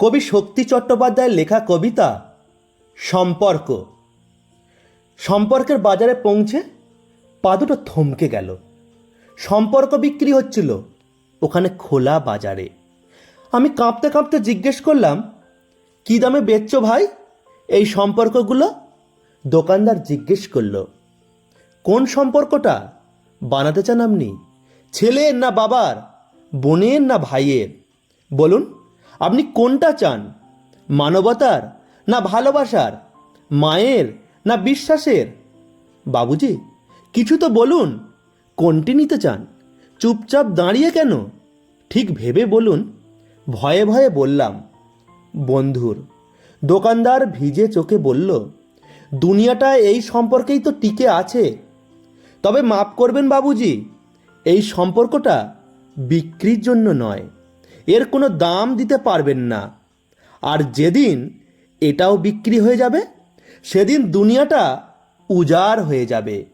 কবি শক্তি চট্টোপাধ্যায়ের লেখা কবিতা সম্পর্ক। সম্পর্কের বাজারে পৌঁছে পা দুটো থমকে গেল। সম্পর্ক বিক্রি হচ্ছিল ওখানে খোলা বাজারে। আমি কাঁপতে কাঁপতে জিজ্ঞেস করলাম, কী দামে বেচছো ভাই? এই সম্পর্কগুলো দোকানদার জিজ্ঞেস করল, কোন সম্পর্কটা? বানাতে চান আপনি? ছেলের না বাবার? বোনের না ভাইয়ের? বলুন। আপনি কোনটা চান? মানবতার না ভালোবাসার? মায়ের না বিশ্বাসের? বাবুজি, কিছু তো বলুন। কোনটি নিতে চান? চুপচাপ দাঁড়িয়ে কেন? ঠিক ভেবে বলুন। ভয়ে ভয়ে বললাম, বন্ধুর, দোকানদার ভিজে চোখে বলল, দুনিয়াটা এই সম্পর্কেই তো টিকে আছে। তবে মাপ করবেন বাবুজি, এই সম্পর্কটা বিক্রির জন্য নয়। এর কোনো দাম দিতে পারবেন না। আর যেদিন এটাও বিক্রি হয়ে যাবে, সেদিন দুনিয়াটা উজাড় হয়ে যাবে।